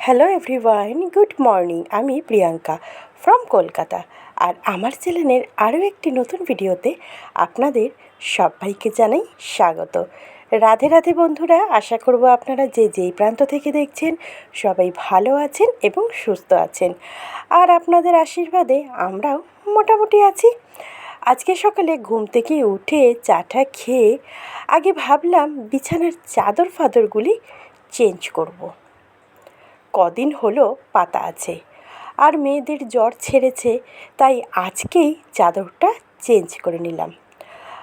Hello everyone good morning আমি Priyanka from Kolkata. আর আমার চ্যানেলের আরও একটি নতুন ভিডিওতে আপনাদের সবাইকে জানাই স্বাগত। রাধে রাধে বন্ধুরা, আশা করব আপনারা যে যেই প্রান্ত থেকে দেখছেন, সবাই ভালো আছেন এবং সুস্থ আছেন। আর আপনাদের আশীর্বাদে আমরাও মোটামুটি আছি। আজকে সকালে ঘুম থেকে উঠে চাটা খেয়ে আগে ভাবলাম বিছানার চাদর ফাদরগুলি চেঞ্জ করব। কদিন হলো পাতা আছে। আর মেয়েদের জ্বর ছেড়েছে, তাই আজকেই চাদরটা চেঞ্জ করে নিলাম।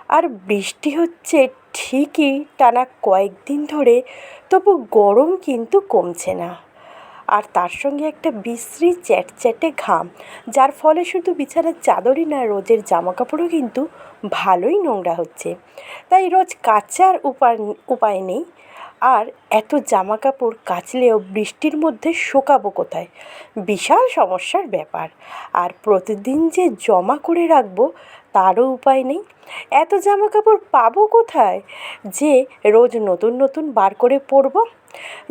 আর বৃষ্টি হচ্ছে ঠিকই টানা কয়েকদিন ধরে, তবু গরম কিন্তু কমছে না। আর তার সঙ্গে একটা বিশ্রী চ্যাটচ্যাটে ঘাম, যার ফলে শুধু বিছানার চাদরই না, রোজের জামা কাপড়ও কিন্তু ভালোই নোংরা হচ্ছে। তাই রোজ কাচার উপায় উপায় নেই। আর এত জামা কাপড় কাচলেও বৃষ্টির মধ্যে শোকাবো কোথায়? বিশাল সমস্যার ব্যাপার। আর প্রতিদিন যে জমা করে রাখব, তারও উপায় নেই। এত জামা কাপড় পাবো কোথায়? যে রোজ নতুন নতুন বার করে পরবো?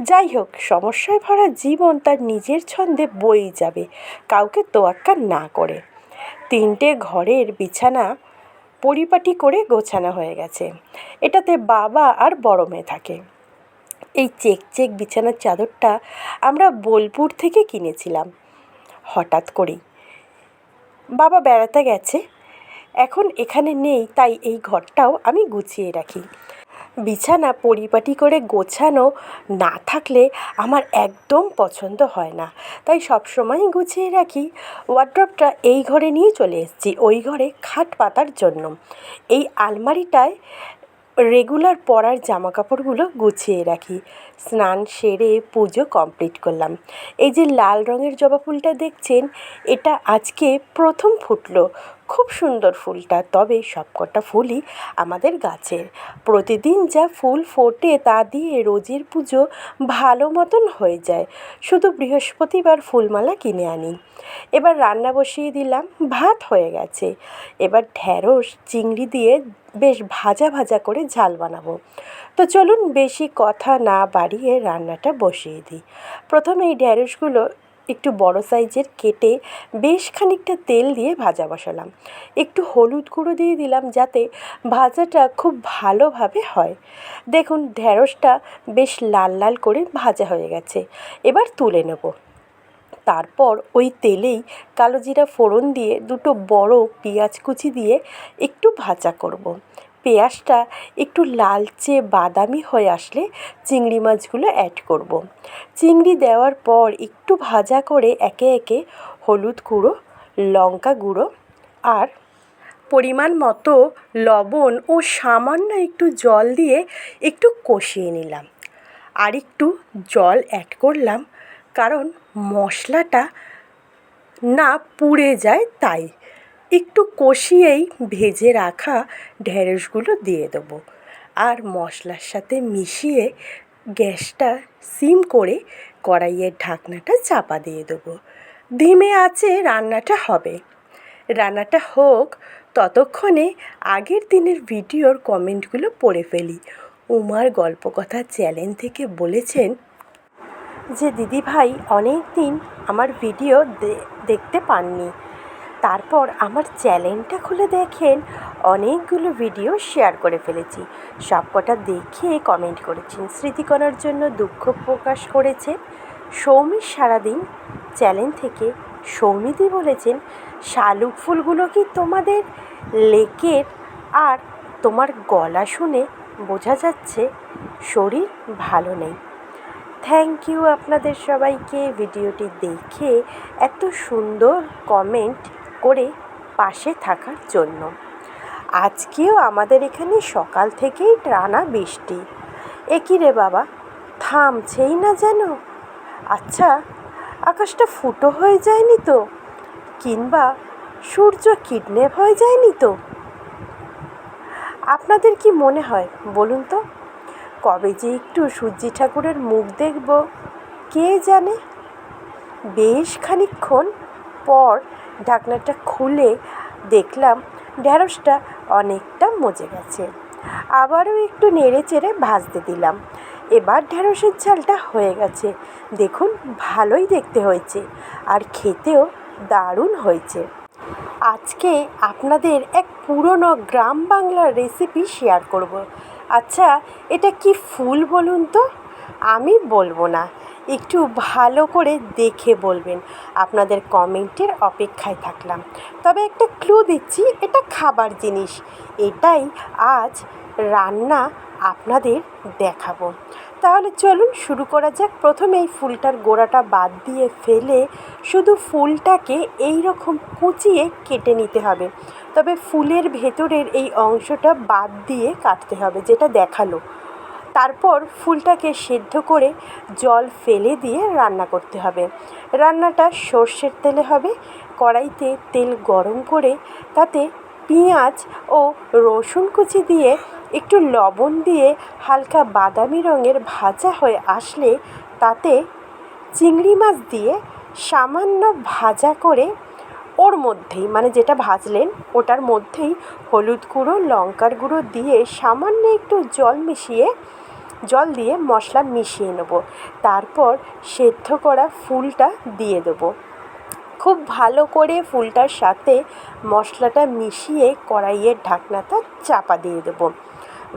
যাই হোক, সমস্যায় ভরা জীবন তার নিজের ছন্দে বয়েই যাবে, কাউকে তোয়াক্কা না করে। তিনটে ঘরের বিছানা পরিপাটি করে গোছানো হয়ে গেছে। এটাতে বাবা আর বড় মেয়ে থাকে। এই চেক চেক বিছানার চাদরটা আমরা বোলপুর থেকে কিনেছিলাম, হঠাৎ করেই। বাবা বেড়াতে গেছে, এখন এখানে নেই, তাই এই ঘরটাও আমি গুছিয়ে রাখি। বিছানা পরিপাটি করে গোছানো না থাকলে আমার একদম পছন্দ হয় না, তাই সবসময়ই গুছিয়ে রাখি। ওয়ার্ড্রপটা এই ঘরে নিয়ে চলে এসেছি, ওই ঘরে খাট পাতার জন্য। এই আলমারিটায় রেগুলার পরার জামা কাপড়গুলো গুছিয়ে রাখি। স্নান সেরে পুজো কমপ্লিট করলাম। এই যে লাল রঙের জবা ফুলটা দেখছেন, এটা আজকে প্রথম ফুটলো। খুব সুন্দর ফুলটা, তবে সবকটা ফুলই আমাদের গাছের। প্রতিদিন যা ফুল ফোটে তা দিয়ে রোজের পুজো ভালো মতন হয়ে যায়। শুধু বৃহস্পতিবার ফুলমালা কিনে আনি। এবার রান্না বসিয়ে দিলাম, ভাত হয়ে গেছে। এবার ঢ্যাঁড়স চিংড়ি দিয়ে বেশ ভাজা ভাজা করে ঝাল বানাবো। তো চলুন বেশি কথা না বাড়িয়ে রান্নাটা বসিয়ে দিই। প্রথমে এই ঢ্যাঁড়সগুলো একটু বড় সাইজের কেটে বেশ খানিকটা তেল দিয়ে ভাজা বসালাম। একটু হলুদ গুঁড়ো দিয়ে দিলাম যাতে ভাজাটা খুব ভালোভাবে হয়। দেখুন ঢ্যাঁড়সটা বেশ লাল লাল করে ভাজা হয়ে গেছে। এবার তুলে নেব। তারপর ওই তেলেই কালো জিরা ফোড়ন দিয়ে দুটো বড় পেঁয়াজ কুচি দিয়ে একটু ভাজা করব। পেঁয়াজটা একটু লালচে বাদামি হয়ে আসলে চিংড়ি মাছগুলো অ্যাড করব। চিংড়ি দেওয়ার পর একটু ভাজা করে একে একে হলুদ গুঁড়ো, লঙ্কা গুঁড়ো আর পরিমাণ মতো লবণ ও সামান্য একটু জল দিয়ে একটু কষিয়ে নিলাম আর একটু জল অ্যাড করলাম কারণ মশলাটা না পুড়ে যায় তাই একটু কষিয়েই ভেজে রাখা ঢ্যাঁড়সগুলো দিয়ে দেবো। আর মশলার সাথে মিশিয়ে গ্যাসটা সিম করে কড়াইয়ের ঢাকনাটা চাপা দিয়ে দেবো। ধিমে আছে রান্নাটা হবে। রান্নাটা হোক, ততক্ষণে আগের দিনের ভিডিওর কমেন্টগুলো পড়ে ফেলি। উমার গল্পকথা চ্যানেল থেকে বলেছেন যে দিদিভাই অনেক দিন আমার ভিডিও দেখতে পাননি। তারপর আমার চ্যানেলটা খুলে দেখেন, অনেকগুলো ভিডিও শেয়ার করে ফেলেছি। সবকটা দেখে কমেন্ট করেছেন স্মৃতিকণার জন্য দুঃখ প্রকাশ করেছে। সৌমির সারাদিন চ্যানেল থেকে সৌমিদি বলেছেন, শালুক ফুলগুলো কি তোমাদের লেকের? আর তোমার গলা শুনে বোঝা যাচ্ছে শরীর ভালো নেই। থ্যাংক ইউ আপনাদের সবাইকে, ভিডিওটি দেখে এত সুন্দর কমেন্ট করে পাশে থাকার জন্য। আজকেও আমাদের এখানে সকাল থেকেই টানা বৃষ্টি। একই রে বাবা, থামছেই না যেন। আচ্ছা আকাশটা ফুটো হয়ে যায়নি তো? কিংবা সূর্য কিডন্যাপ হয়ে যায়নি তো? আপনাদের কি মনে হয়, বলুন তো? কবে যে একটু সূর্যি ঠাকুরের মুখ দেখব, কে জানে? বেশ খানিকক্ষণ পর ঢাকনাটা খুলে দেখলাম ঢ্যাঁড়সটা অনেকটা মজে গেছে। আবারও একটু নেড়ে চেড়ে ভাজতে দিলাম। এবার ঢ্যাঁড়সের ঝালটা হয়ে গেছে। দেখুন, ভালোই দেখতে হয়েছে আর খেতেও দারুণ হয়েছে। আজকে আপনাদের এক পুরনো গ্রাম বাংলার রেসিপি শেয়ার করব। আচ্ছা এটা কি ফুল বলুন তো? আমি বলব না। একটু ভালো করে দেখে বলবেন। আপনাদের কমেন্টের অপেক্ষায় থাকলাম। তবে একটা ক্লু দিচ্ছি, এটা খাবার জিনিস। এটাই আজ রান্না আপনাদের দেখাবো। তাহলে চলুন শুরু করা যাক। প্রথমে এই ফুলটার গোড়াটা বাদ দিয়ে ফেলে শুধু ফুলটাকে এই রকম কুচিয়ে কেটে নিতে হবে। তবে ফুলের ভেতরের এই অংশটা বাদ দিয়ে কাটতে হবে, যেটা দেখাল। তারপর ফুলটাকে সেদ্ধ করে জল ফেলে দিয়ে রান্না করতে হবে। রান্নাটা সর্ষের তেলে হবে। কড়াইতে তেল গরম করে তাতে পেঁয়াজ ও রসুন কুচি দিয়ে একটু লবণ দিয়ে হালকা বাদামি রঙের ভাজা হয়ে আসলে তাতে চিংড়ি মাছ দিয়ে সামান্য ভাজা করে ওর মধ্যেই মানে যেটা ভাজলেন, ওটার মধ্যেই হলুদ গুঁড়ো, লঙ্কার গুঁড়ো দিয়ে সামান্য একটু জল মিশিয়ে জল দিয়ে মশলা মিশিয়ে নেব। তারপর সেদ্ধ করা ফুলটা দিয়ে দেবো। খুব ভালো করে ফুলটার সাথে মশলাটা মিশিয়ে কড়াইয়ের ঢাকনাটা চাপা দিয়ে দেবো।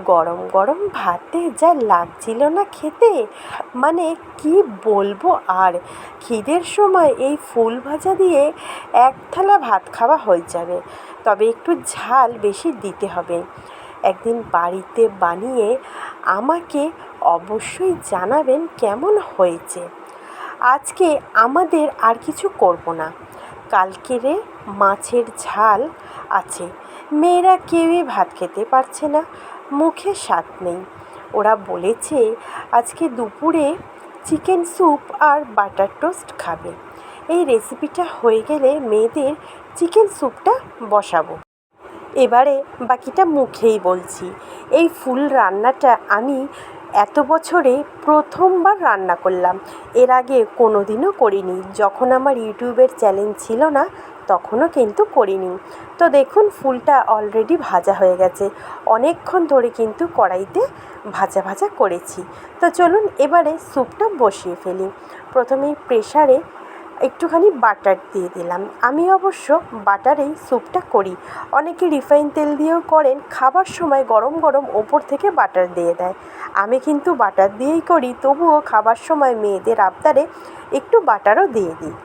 গরম গরম ভাতে যা লাগছিল না খেতে মানে কি বলব আর? খিদের সময় এই ফুল ভাজা দিয়ে এক থালা ভাত খাওয়া হয়ে যাবে। তবে একটু ঝাল বেশি দিতে হবে। একদিন বাড়িতে বানিয়ে আমাকে অবশ্যই জানাবেন কেমন হয়েছে। আজকে আমাদের আর কিছু করব না। কালকেরে মাছের ঝাল আছে। মেয়েরা কেউই ভাত খেতে পারছে না। মুখে স্বাদ নেই। ওরা বলেছে, আজকে দুপুরে চিকেন স্যুপ আর বাটার টোস্ট খাবে। এই রেসিপিটা হয়ে গেলে মেয়েদের চিকেন স্যুপটা বসাবো। এবারে বাকিটা মুখেই বলছি। এই ফুল রান্নাটা আমি এত বছরে প্রথমবার রান্না করলাম। এর আগে কোনো দিনও করিনি। যখন আমার ইউটিউবের চ্যানেল ছিল না, তখনও কিন্তু করিনি। তো দেখুন, ফুলটা অলরেডি ভাজা হয়ে গেছে। অনেকক্ষণ ধরে কিন্তু কড়াইতে ভাজা ভাজা করেছি। তো চলুন, এবারে স্যুপটা বসিয়ে ফেলি। প্রথমেই প্রেশারে একটুখানি বাটার দিয়ে দিলাম। আমি অবশ্য বাটারেই স্যুপটা করি। অনেকে রিফাইন তেল দিয়েও করেন, খাবার সময় গরম গরম ওপর থেকে বাটার দিয়ে দেয়। আমি কিন্তু বাটার দিয়েই করি, তবুও খাবার সময় মেয়েদের আবদারে একটু বাটারও দিয়ে দিই।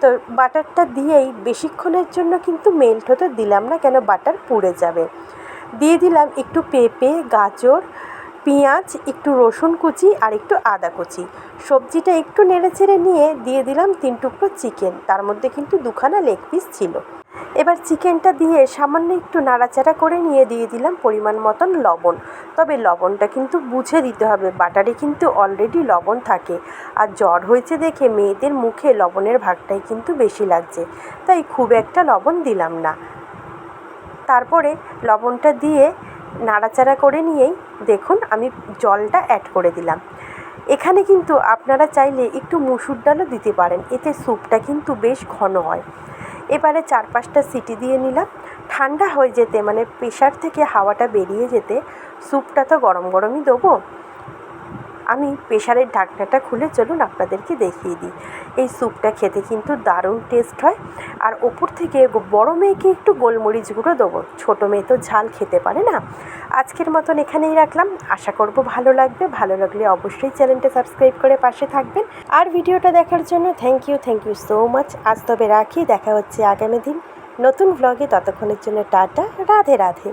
তো বাটারটা দিয়েই বেশিক্ষণের জন্য কিন্তু মেল্ট হতে দিলাম না, কেন বাটার পুড়ে যাবে। দিয়ে দিলাম একটু পেঁপে, গাজর পেঁয়াজ, একটু রসুন কুচি আর একটু আদা কুচি। সবজিটা একটু নেড়ে চেড়ে নিয়ে দিয়ে দিলাম তিন টুকরো চিকেন। তার মধ্যে কিন্তু দুখানা লেগ পিস ছিল। এবার চিকেনটা দিয়ে সামান্য একটু নাড়াচাড়া করে নিয়ে দিয়ে দিলাম পরিমাণ মতন লবণ। তবে লবণটা কিন্তু বুঝে দিতে হবে, বাটারে কিন্তু অলরেডি লবণ থাকে। আর জ্বর হয়েছে দেখে মেয়েদের মুখে লবণের ভাগটাই কিন্তু বেশি লাগছে। তাই খুব একটা লবণ দিলাম না। তারপরে লবণটা দিয়ে নাড়াচাড়া করে নিয়েই দেখুন আমি জলটা অ্যাড করে দিলাম। এখানে কিন্তু আপনারা চাইলে একটু মুসুর ডালও দিতে পারেন, এতে স্যুপটা কিন্তু বেশ ঘন হয়। এবারে চার পাঁচটা সিটি দিয়ে নিলাম। ঠান্ডা হয়ে যেতে মানে প্রেশার থেকে হাওয়াটা বেরিয়ে যেতে স্যুপটা তো গরম গরমই দেবো। আমি প্রেশারের ঢাকনাটা খুলে চলুন আপনাদেরকে দেখিয়ে দিই। এই স্যুপটা খেতে কিন্তু দারুণ টেস্ট হয়। আর ওপর থেকে বড় মেয়েকে একটু গোলমরিচ গুঁড়ো দেবো। ছোটো মেয়ে তো ঝাল খেতে পারে না। আজকের মতন এখানেই রাখলাম। আশা করব ভালো লাগবে। ভালো লাগলে অবশ্যই চ্যানেলটা সাবস্ক্রাইব করে পাশে থাকবেন। আর ভিডিওটা দেখার জন্য thank you thank you so much আজ তবে রাখি। দেখা হচ্ছে আগামী দিন নতুন ভ্লগে ততক্ষণের জন্য টাটা। রাধে রাধে।